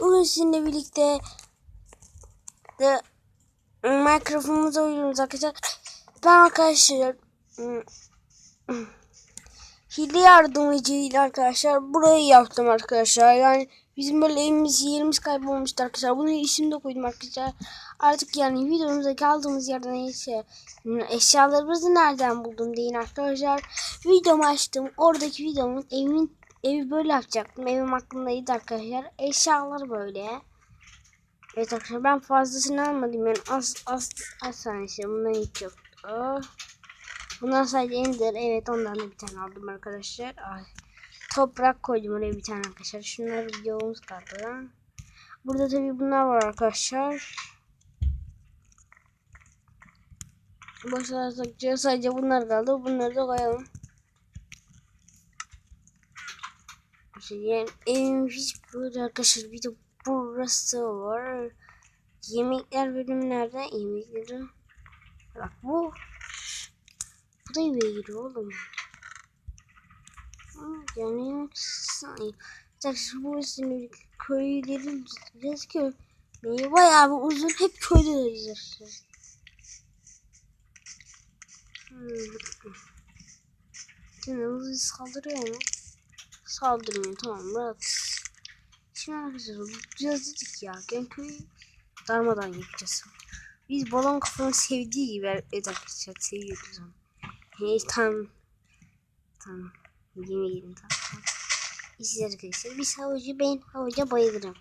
Bugün sizinle birlikte de Minecraft'ımıza oynuyoruz arkadaşlar. Ben arkadaşlar hmm, hile yardımcıyla arkadaşlar burayı yaptım arkadaşlar. Yani bizim böyle evimiz yerimiz kaybolmuştu arkadaşlar. Bunu isim de koydum arkadaşlar. Artık yani videomuza kaldığımız yerden işte eşyalarımızı nereden buldum deyin arkadaşlar. Videomu açtım. Oradaki videomun evimin evi böyle yapacaktım. Evim aklımdaydı arkadaşlar. Eşyalar böyle. Evet arkadaşlar ben fazlasını almadım yani az az az tanesi bundan hiç yoktu. Bundan sadece ender evet ondan da bir tane aldım arkadaşlar. Ay. Toprak koydum oraya bir tane arkadaşlar. Şunlar videomuz kaldı. Burada tabi bunlar var arkadaşlar. Başlarsak sadece bunlar kaldı. Bunları da koyalım. Yani evim arkadaşlar bir de burası var. Yemekler bölümü nerede? Yemekleri. Bak bu. Bu da giriyor oğlum. Yani yemek Arkadaşlar bu üstüne köyleri gözüküyor. Neyi bayağı bir uzun hep köyde arkadaşlar. Hmm. Şimdi hızlı saldırıyor mu? Saldırmıyor tamam rahat. Şimdi arkadaşlar biraz dedik ya Genköy darmadan yapacağız. Biz balon kafanın sevdiği gibi evet arkadaşlar seviyoruz onu. Hey tam tamam yemeyelim tamam. İşte arkadaşlar biz havucu ben havuca bayılırım.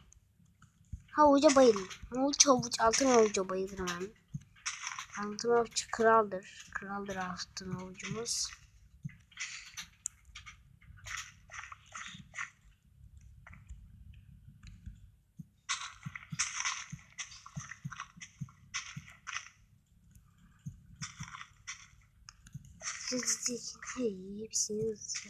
Havuca bayılırım. Havuç havuç altın havuca bayılırım. Altın havuç kraldır. Kraldır altın havucumuz. Hızlı hey, hepsini hızlı.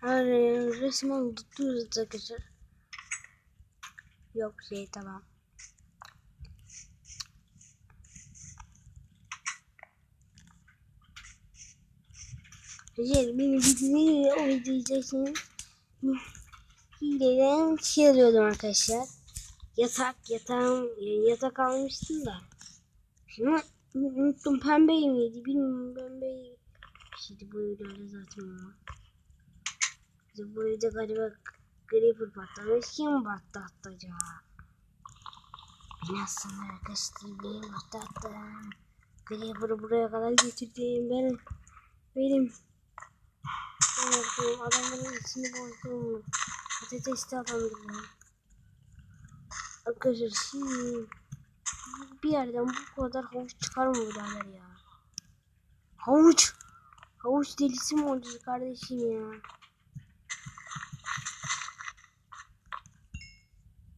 Hayır, resmen tutuyoruz arkadaşlar. Yok şey tamam. Güzel beni videoyu oynayacaksınız. Hileden şey arkadaşlar. Yatak yatağım yatak almıştım da. Şimdi unuttum pembe miydi bilmiyorum pembe şeydi bu evlerde zaten ama. İşte bu evde galiba Creeper patlamış. Kim patlattı acaba? Ben aslında arkadaşlar benim patlattım. Creeper'ı buraya kadar getirdim. Ben benim ben yaptım. Adamların içini bozdum. Patates de adamdım. Arkadaşlar şimdi bir yerden bu kadar havuç çıkar mı birader ya? Havuç! Havuç delisi mi olacağız kardeşim ya?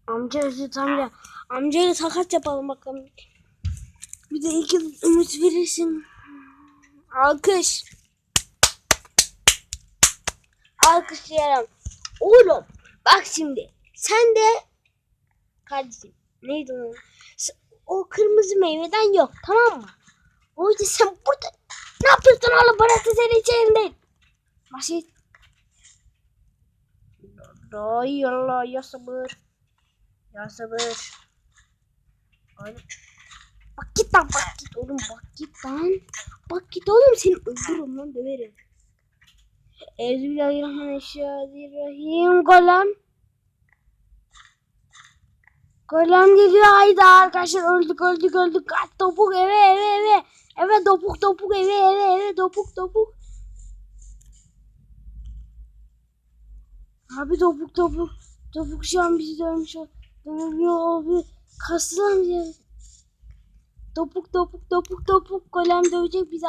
Amca Özet amca. Amcayla takas yapalım bakalım. Bir de iki ümit verirsin. Alkış. Alkışlayalım. Oğlum bak şimdi. Sen de kardeşim neydi o? O kırmızı meyveden yok tamam mı? O yüzden sen burada ne yapıyorsun oğlum? Burası senin değil. Basit. Ay Allah ya sabır. Ya sabır. Oğlum. Bak git lan bak git oğlum bak git lan. Bak git oğlum seni öldürürüm lan döverim. Euzubillahimineşşeytanirrahim. Golem. Golem geliyor haydi arkadaşlar öldük öldük öldük. Kaç topuk eve eve eve. Eve topuk topuk eve eve eve topuk topuk. Abi topuk topuk. Topuk şu an bizi dövmüş. Dövüyor abi. Kaslan bize. Topuk topuk topuk topuk. Golem dövecek bizi.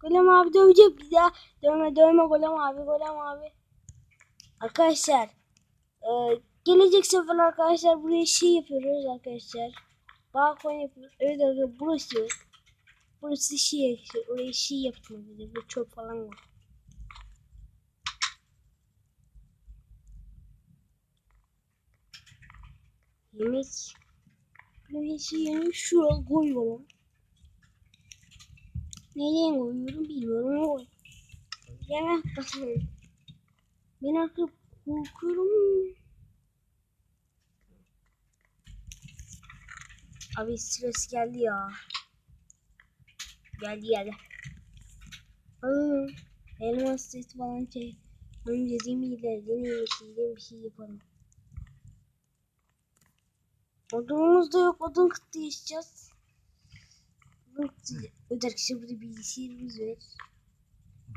Golem abi dövecek bizi. Dövme dövme golem abi golem abi. Arkadaşlar. Eee Gelecek sefer arkadaşlar buraya şey yapıyoruz arkadaşlar. Balkon yapıyoruz. Evet arkadaşlar burası. Burası şey oraya şey dedi. Bu çöp falan var. Yemek. Buraya şey yemek şuraya koyuyorum. Neden koyuyorum bilmiyorum ama Yemek basın. Ben artık korkuyorum. Abi stres geldi ya. Geldi geldi. Aa, elmas set falan şey. Önce demirle deneyimlediğim bir şey yapalım. Odunumuz da yok. Odun kıtı yaşayacağız. Odun kıtı. Evet arkadaşlar burada bilgisayarımız var.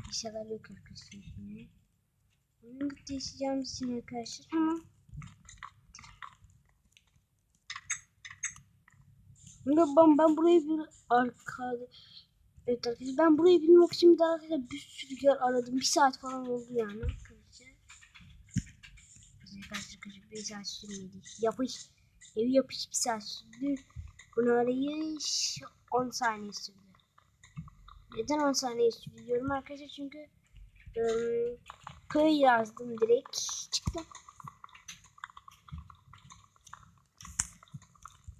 İnşallah yok arkadaşlar. Odun kıtı yaşayacağımız için arkadaşlar hemen Ben, ben, burayı bir arkadaşlar ben burayı bilmek için daha arkadaşlar bir sürü yer aradım. Bir saat falan oldu yani arkadaşlar. Bir saat sürmedi. Yapış. Evi yapış bir saat sürdü. Bunu arayış 10 saniye sürdü. Neden 10 saniye sürdü diyorum arkadaşlar çünkü ıı, köy yazdım direkt çıktım.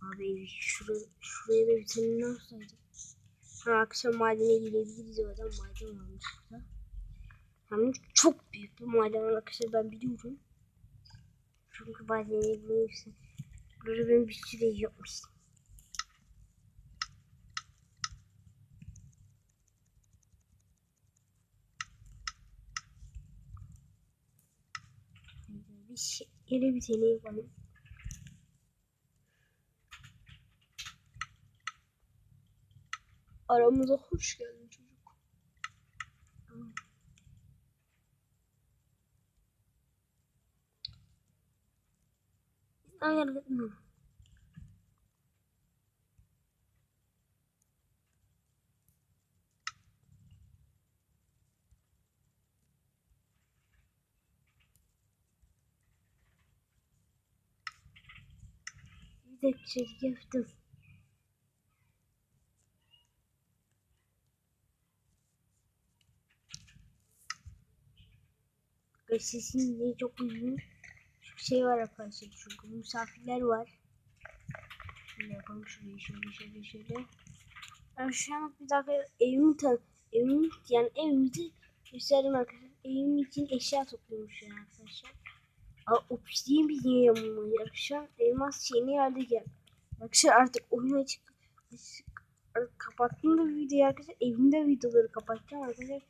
Abi şuraya, şuraya da ne olsaydı. Ha, akşam madene gidebiliriz oradan maden varmış burada. De çok büyük bir maden var arkadaşlar ben biliyorum. Çünkü madeni bulursun. Burada ben bir süre yapmıştım. Bir şey, bir tane yapalım. Aramıza hoş geldin çocuk. Hayır gitme. Bir de çocuk yaptım. Ve sesin niye çok uygun? Çünkü şey var arkadaşlar çünkü misafirler var. Şöyle yapalım şurayı şöyle şöyle şöyle. Ben şu an bir dakika evimi tan evimi yani evimizi gösterdim arkadaşlar. Evim için eşya topluyormuş yani arkadaşlar. Aa, o bir niye yanılmayı arkadaşlar. Elmas şeyini yerde gel. Arkadaşlar artık oyuna çık. Artık kapattım da videoyu arkadaşlar. Evimde videoları kapatacağım arkadaşlar.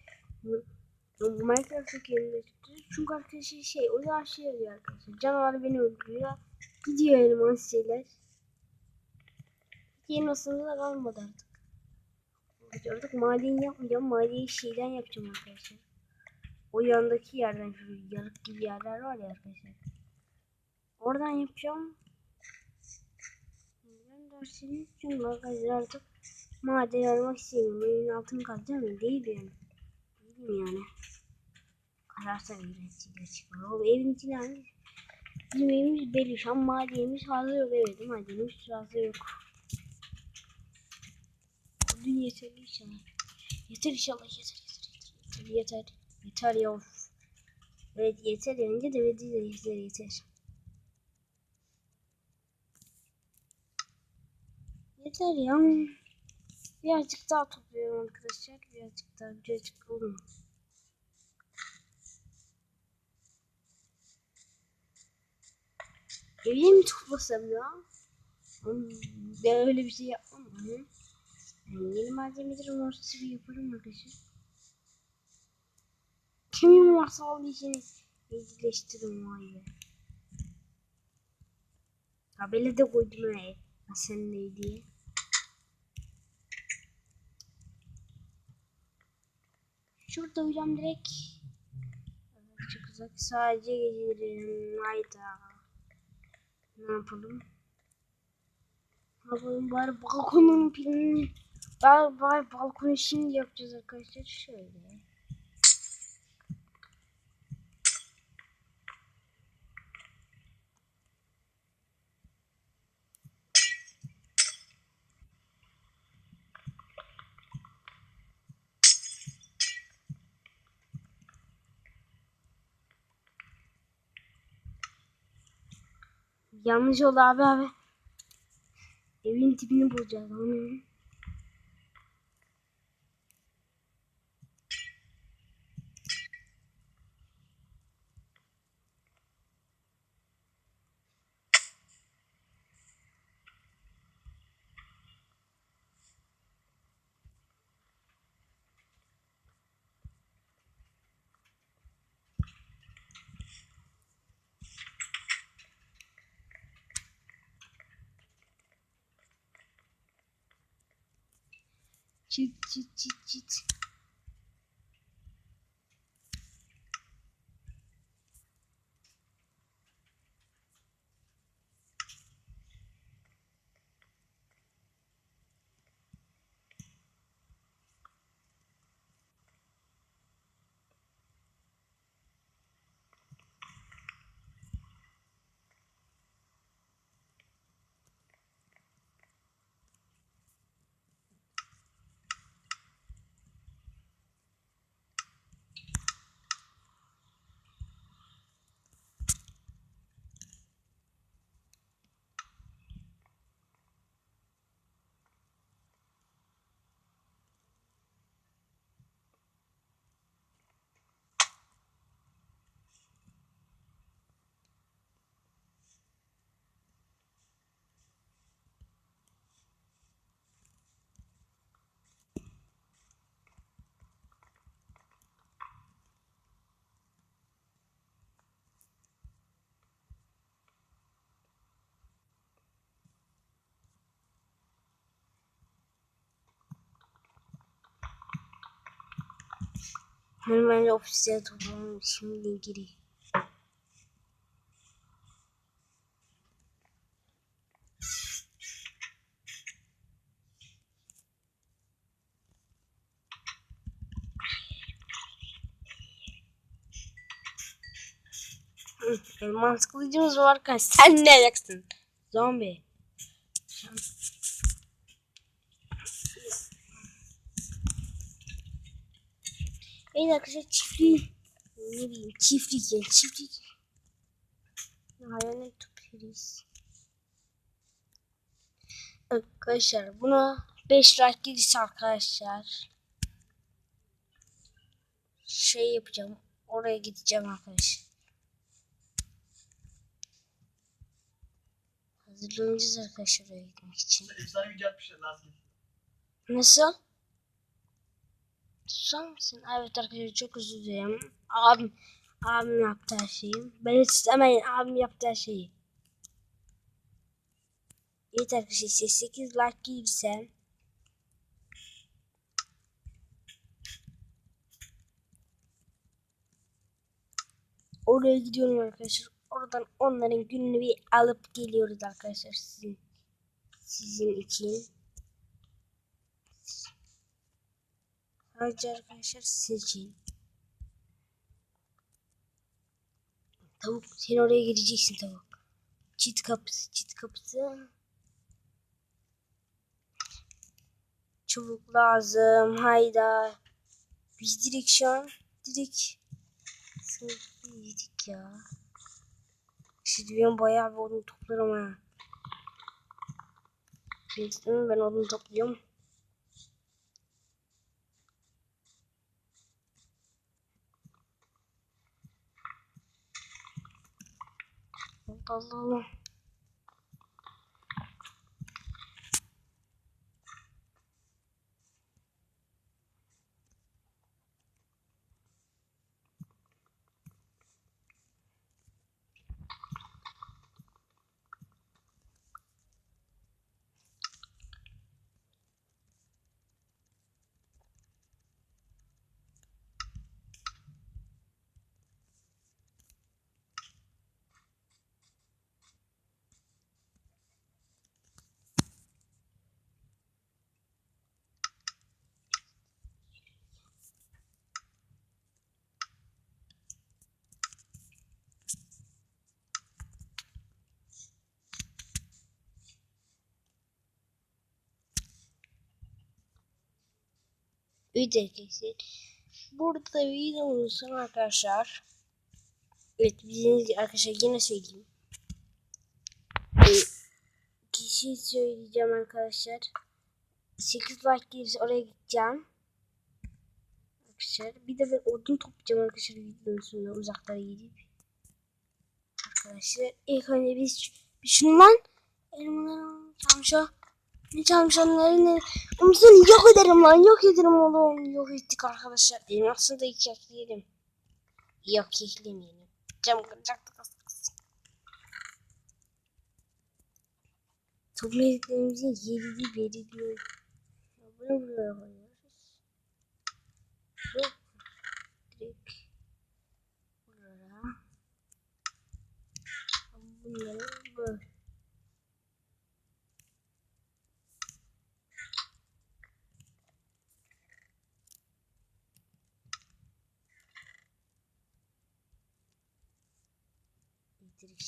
Minecraft'taki yerinde çıktı. Çünkü arkadaşlar şey o da şey oluyor arkadaşlar. Canavar beni öldürüyor. Gidiyor elmas şeyler. Yeni aslında da kalmadı artık. Artık maden yapmayacağım. Madeni şeyden yapacağım arkadaşlar. O yandaki yerden şu yarık gibi yerler var ya arkadaşlar. Oradan yapacağım. Ben dersini çünkü arkadaşlar artık maden aramak istemiyorum. Evin altın kalacağım değil yani. Değilim yani. Ararsa üreticiyle çıkıyor. O evin içine hangi? Bizim evimiz belli. Şu an madenimiz fazla yok. Evet madenimiz fazla yok. Dün yeterli inşallah. Yeter inşallah yeter yeter yeter. Yeter yeter. Ya. Evet yeter yanınca da evet yeter yeter. Yeter ya. Birazcık daha topluyorum arkadaşlar. Birazcık daha birazcık olur Evde mi toplasam ya? Ben öyle bir şey yapmam. Hı? Yani yeni malzemeleri ortası bir yaparım arkadaşlar. Kimin varsa olduğu için ilgileştirin vay be. Tabela de koydum he. Sen ne diye. Şurada uyacağım direkt. Çok uzak. Sadece gecelerim. Hayda. Ne yapalım? Yapalım bari balkonun pilini. Bari, bari balkonu şimdi yapacağız arkadaşlar. Şöyle. Yanlış oldu abi abi. Evin tipini bulacağız. Onu. ちゅっちゅ。Hemen ofise toplanalım şimdi. Hı, Elmas kılıcımız varken sen ne yapacaksın? Zombi. Evet arkadaşlar çiftlik. Ne bileyim çiftlik ya çiftlik. Hayalet toplarız. Arkadaşlar buna 5 like gelirse arkadaşlar. Şey yapacağım. Oraya gideceğim arkadaşlar. Hazırlanacağız arkadaşlar oraya gitmek için. Efsane video yapmışlar lazım. Nasıl? Susar mısın? Evet arkadaşlar çok özür dilerim. Abim, abim yaptı her şeyi. Ben hiç istemeyin abim yaptı her şeyi. Evet arkadaşlar 8 like gelirse Oraya gidiyorum arkadaşlar. Oradan onların gününü bir alıp geliyoruz arkadaşlar sizin sizin için. Sadece arkadaşlar için. Tavuk sen oraya gideceksin tavuk. Çit kapısı çit kapısı. Çubuk lazım. Hayda. Biz direkt şu an direkt sınıfı yedik ya. Şimdi ben bayağı bir odun toplarım ha. Ben odun topluyorum. Allah Allah. Arkadaşlar. Burada videomuzun sonu arkadaşlar. Evet bildiğiniz gibi arkadaşlar yine söyleyeyim. Ee, kişi söyleyeceğim arkadaşlar. 8 like gelirse oraya gideceğim. Arkadaşlar bir de ben odun toplayacağım arkadaşlar videonun sonunda uzaklara gidip. Arkadaşlar ilk önce biz bir şundan elmaları çalmış o. Çalışanları ne? Omuzun yok ederim lan yok ederim oğlum. Yok ettik arkadaşlar. Elmasını da iki ekleyelim. Yok eklemeyelim. Cam kıracaktık az kalsın. Toplayıklarımızın yerini belirliyor. Bu ne buraya koyuyoruz? Hop. Direkt. Buraya. Bunları böyle.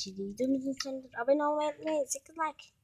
İşi videomuzun sonunda abone olmayı unutmayın. 8 like.